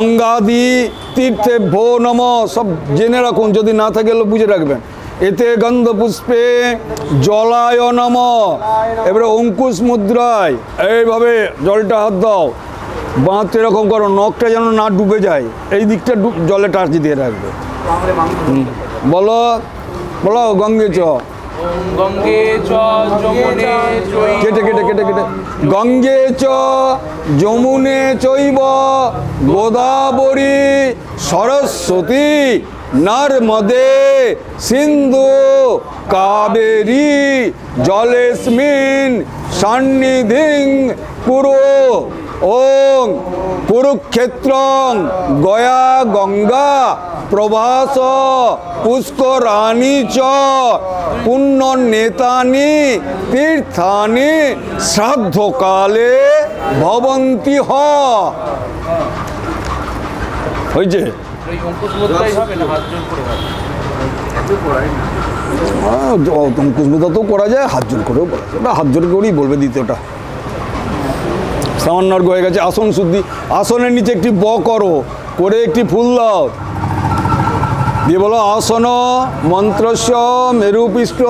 গঙ্গাদি তীর্থে ভো নম সব জেনে রাখুন যদি না থাকে বুঝে রাখবেন। এতে গন্ধ পুষ্পে জলায় নম। এবারে অঙ্কুশ মুদ্রায় এইভাবে জলটা হাত দাও। বাঁধতে এরকম করো নখটা যেন না ডুবে যায়। এই দিকটা জলে টাচ দিয়ে রাখবে। বলো বলো গঙ্গে চ। গঙ্গে চ যমুনে চৈব। গোদাবরী সরস্বতী নর্মদে সিন্ধু কাবেরী জলেস্মিন সান্নিধিং কুরু ওং কুরুক্ষেত্রং গয়া গঙ্গা প্রভাস পুষ্করাণী চ পুণ্য নেতানি তীর্থানি শ্রাদ্ধকালে ভবন্তি হ হয়েছে অঙ্কুশ তো করা যায় হাত জোর করেও করা যায় হাত জোর করেই বলবে দ্বিতীয়টা সামান্যর হয়ে গেছে, আসন শুদ্ধি। আসনের নিচে একটি ব করো, করে একটি ফুল দাও। দিয়ে বলো, আসন মন্ত্রস্য মেরুপৃষ্ঠ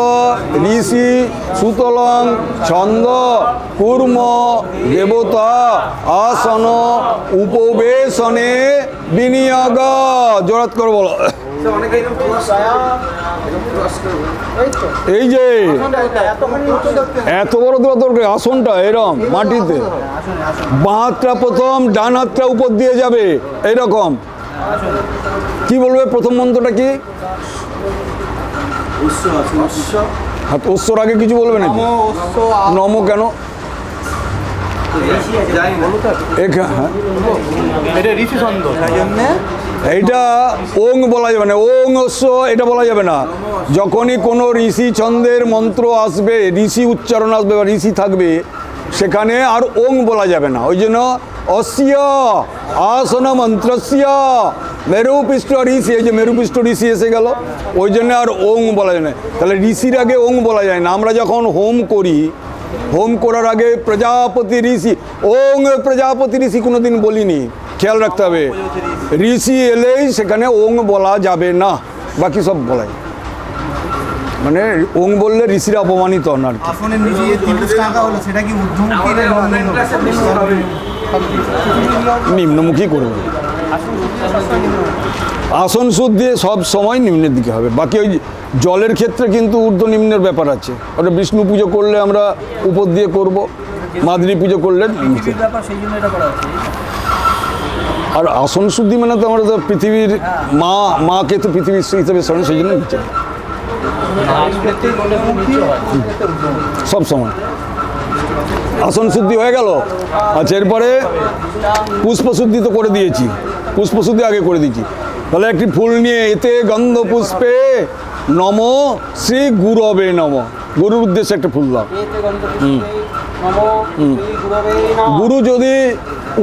ঋষি সুতলং ছন্দ কুর্ম দেবতা আসন উপবেশনে বিনিয়োগ। জোরাত করে বলো। এই যে এত বড় তো দরকার আসনটা এরম মাটিতে। বাঁ হাতটা প্রথম ডান হাতটা উপর দিয়ে যাবে এরকম। কি বলবে প্রথম মন্ত্রটা কি? অশ্বর আগে কিছু বলবে নাকি? নম কেন এখা- হ্যাঁ এটা ঋষি ছন্দ এইটা ওং বলা যাবে না ওং অশ্ব এটা বলা যাবে না। যখনই কোনো ঋষি ছন্দের মন্ত্র আসবে ঋষি উচ্চারণ আসবে বা ঋষি থাকবে সেখানে আর ওং বলা যাবে না। ওই জন্য অস্য আসন মন্ত্রস্য মেরুপৃষ্ঠ ঋষি এই যে মেরুপৃষ্ঠ ঋষি এসে গেল ওই জন্য আর ওং বলা যায় না। তাহলে ঋষির আগে ওং বলা যায় না। আমরা যখন হোম করি হোম করার আগে প্রজাপতি ঋষি ওং প্রজাপতি ঋষি কোনোদিন বলিনি। খেয়াল রাখতে হবে। ঋষি এলেই সেখানে ওং বলা যাবে না বাকি সব বলাই মানে ওং বললে ঋষিরা অপমানিত হন আর নিম্নমুখী? নিম্নমুখী করবে। আসন সুদ দিয়ে সব সময় নিম্নের দিকে হবে। বাকি ওই জলের ক্ষেত্রে কিন্তু ঊর্ধ্ব নিম্নের ব্যাপার আছে। ওটা বিষ্ণু পুজো করলে আমরা উপর দিয়ে করব, মাদ্রি পুজো করলে আর আসন শুদ্ধি মানে তো আমরা তো পৃথিবীর মা, মাকে তো পৃথিবীর হিসেবে স্মরণ, সেই জন্য নিচে। সব সময়। আসন শুদ্ধি হয়ে গেল। আচ্ছা এরপরে পুষ্প শুদ্ধি তো করে দিয়েছি। পুষ্প শুদ্ধি আগে করে দিয়েছি তাহলে একটি ফুল নিয়ে এতে গন্ধ পুষ্পে নম শ্রী গুরবে নম। গুরুর উদ্দেশ্যে একটা ফুল দাও। গুরু যদি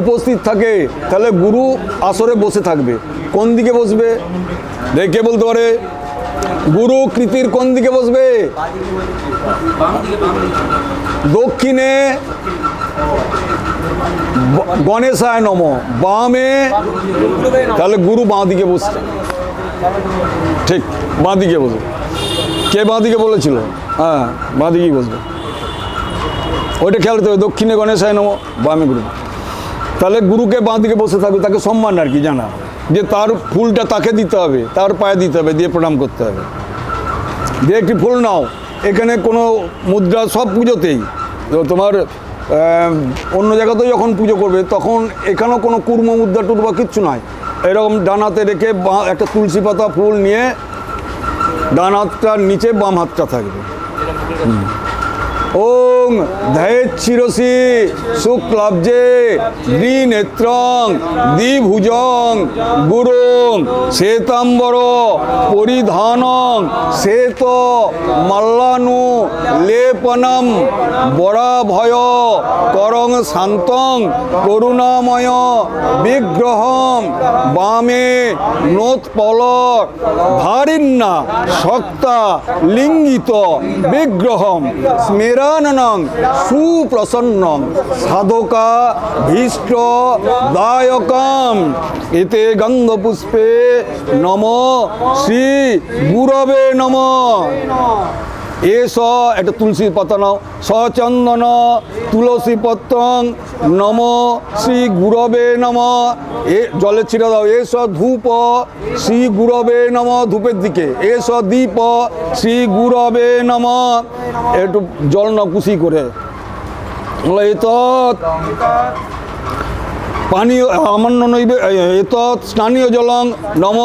উপস্থিত থাকে তাহলে গুরু আসরে বসে থাকবে। কোন দিকে বসবে? দেখে বলতে পারে? গুরু কৃতির কোন দিকে বসবে। দক্ষিণে গণেশায় নম, বামে, তাহলে গুরু বাঁ দিকে বসছে। ঠিক বাঁ দিকে বসবে। কে বাঁ দিকে বলেছিল? হ্যাঁ বাঁ দিকেই বসবে। ওইটা খেয়াল রাখতে হবে, দক্ষিণে গণেশায় নম, বামে গুরু। তাহলে গুরুকে বাঁ দিকে বসে থাকবে, তাকে সম্মান আর কি, জানা। যে তার ফুলটা তাকে দিতে হবে, তার পায়ে দিতে হবে, দিয়ে প্রণাম করতে হবে। দিয়ে একটি ফুল নাও, এখানে কোনো মুদ্রা, সব পুজোতেই। তোমার অন্য জায়গাতেও যখন পুজো করবে, তখন এখানেও কোনো কুর্ম মুদ্রা টুর্মা কিচ্ছু নাই। এরকম ডানাতে রেখে একটা তুলসী পাতা, ফুল নিয়ে ডান হাতটার নিচে বাম হাতটা থাকবে। ওং ধ্যায়েচ্ছিরসি শুক্লাব্জে দ্বিনেত্রং, দ্বিভুজং, গুরুং, শ্বেতাম্বর, পরিধানং, শ্বেত মাল্লানু লেপনম বরাভয় করং শান্তং করুণাময় বিগ্রহম বামে নোৎপলক ভারিন্না শক্তা লিঙ্গিত বিগ্রহম স্মের প্রেরাননং সুপ্রসন্নং সাধকা ভীষ্ট দায়কম এতে গন্ধপুষ্পে নম শ্রী গুরবে নম। এস একটা তুলসী পাতা নাও সচন্দন, তুলসী পত্রং নম শ্রী গুরবে নম। এ, জলে ছিঁড়ে দাও। এস ধূপ। শ্রী গুরবে নম, ধূপের দিকে। এস দীপ। শ্রী গুরবে নম। একটু জল না কুশি করে। এতৎ পানীয় আমান্য নৈবে, এতৎ স্নানীয় জলং নম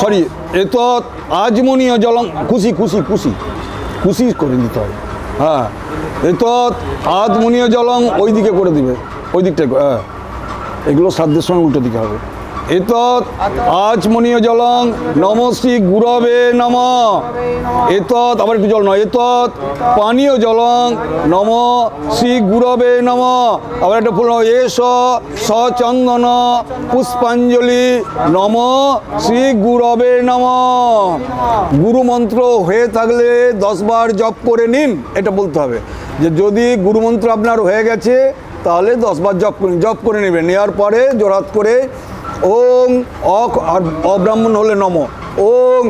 সরি এতৎ আজমনীয় জলং খুশি খুশি খুশি খুশি করে নিতে হবে। হ্যাঁ এত আজমনীয় জলং ওই দিকে করে দিবে ওই দিকটা হ্যাঁ। এগুলো সাধ্যের সময় উল্টো দিকে হবে। এতৎ আচমনীয় জলং, নম শ্রী গুরবে নম। এতৎ, আবার একটু জল নয়, এতৎ পানীয় জলং, নম শ্রী গুরবে নম। আবার একটা ফুল এস সচন্দন পুষ্পাঞ্জলি, নম শ্রী গুরবে নম। গুরুমন্ত্র হয়ে থাকলে দশবার জপ করে নিন, এটা বলতে হবে। যে যদি গুরুমন্ত্র আপনার হয়ে গেছে, তাহলে দশবার জপ করে জপ করে নেবেন, নেওয়ার পরে জোরাত করে ওং অব্রাহ্মণ হলে নম। ওং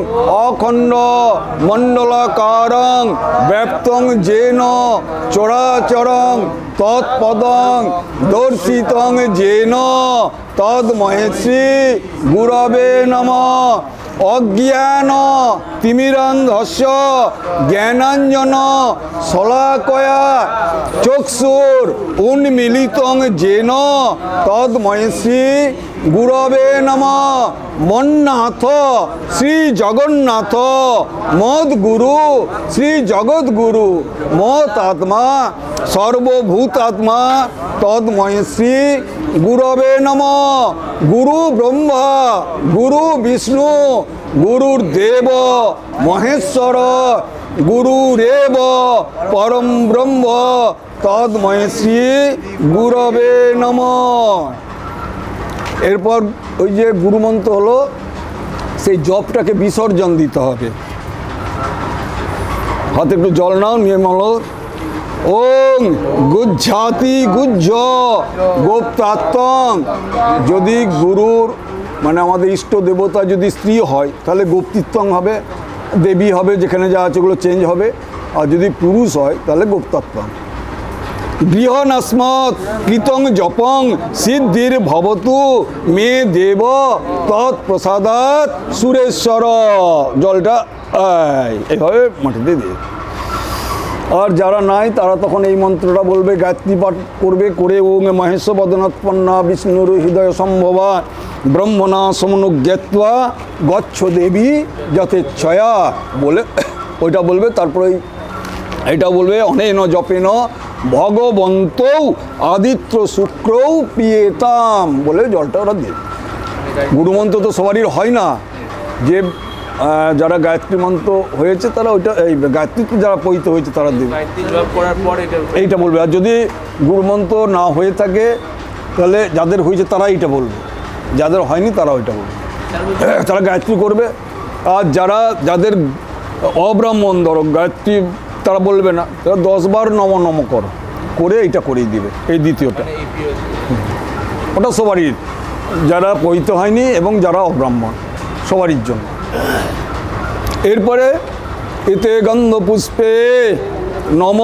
অখণ্ড মণ্ডলাকারং ব্যাপ্তং জেন চোরাচরং তৎপদং দর্শিতং জেন তদ্মহেশ্রী গুরবে নম। অজ্ঞান তিমিরান্ধস্য, জ্ঞানাঞ্জন, শলাকয়া, চক্ষুর উন্মিলিতং জেন তদ্ময়শ্রী গুরবে নম। মন্নাথ, শ্রী জগন্নাথ মদ গুরু শ্রী জগৎগুরু মত আত্মা সর্বভূতাত্মা তদ্ময়শ্রী গুরবে নম। গুরু ব্রহ্মা, গুরু বিষ্ণু গুরুর দেব মহেশ্বর, গুরুরেব, পরম ব্রহ্ম তদ্ময়শ্রী গুরবে নম। এরপর ওই যে গুরুমন্ত্র হলো, সেই জপটাকে বিসর্জন দিতে হবে। হাতে একটু জল নাও নির্মল ওং গুজ্জাতি গুজ্জ গোপ্তাত্তং যদি গুরুর মানে আমাদের ইষ্ট দেবতা যদি স্ত্রী হয় তাহলে গোপ্তিত্বং হবে দেবী হবে যেখানে যা আছে ওগুলো চেঞ্জ হবে। আর যদি পুরুষ হয় তাহলে গোপ্তাত্তং গৃহনাস্মৎ কৃতং জপং সিদ্ধির ভবতু মে দেব তৎপ্রসাদাত সুরেশ্বর। জলটা এই, এইভাবে মাটিতে দিয়ে। আর যারা নাই, তারা তখন এই মন্ত্রটা বলবে, গায়ত্রী পাঠ করবে, করে ওং মহেশ বদনাৎপন্না বিষ্ণুর হৃদয় সম্ভবা ব্রহ্মণা সমনুজ্ঞাত্বা গচ্ছ দেবী যাতে ছয়া বলে ওইটা বলবে, তারপরে এটা বলবে, অনেন জপেন ভগবন্ত আদিত্য শুক্রও পিয়েতাম বলে জলটা ওরা দিয়ে গুরুমন্ত্র তো সবারই হয় না। যে যারা গায়ত্রী মন্ত্র হয়েছে তারা ওইটা এই গায়ত্রী যারা পৈত হয়েছে তারা দেবে। করার পর এইটা বলবে। আর যদি গুরুমন্ত্র না হয়ে থাকে তাহলে যাদের হয়েছে তারা এইটা বলবে। যাদের হয়নি তারা ওইটা বলবে। তারা গায়ত্রী করবে। আর যারা যাদের অব্রাহ্মণ ধরো গায়ত্রী তারা বলবে না। তারা দশবার নম নম করো। করে এইটা করেই দিবে। এই দ্বিতীয়টা। ওটা সবারই যারা পৈত হয়নি এবং যারা অব্রাহ্মণ সবারই জন্য। এরপরে এতে গন্ধ পুষ্পে নম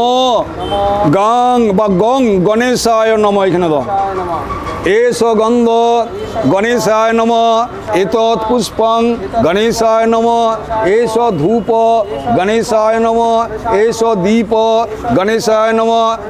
গাং বা গং গণেশায় নম এখানে দাও। এস গন্ধ, গণেশায় নম, এতৎ পুষ্পং গণেশায় নম, এস ধূপ, গণেশায় নম, এস দীপ, গণেশায় নম।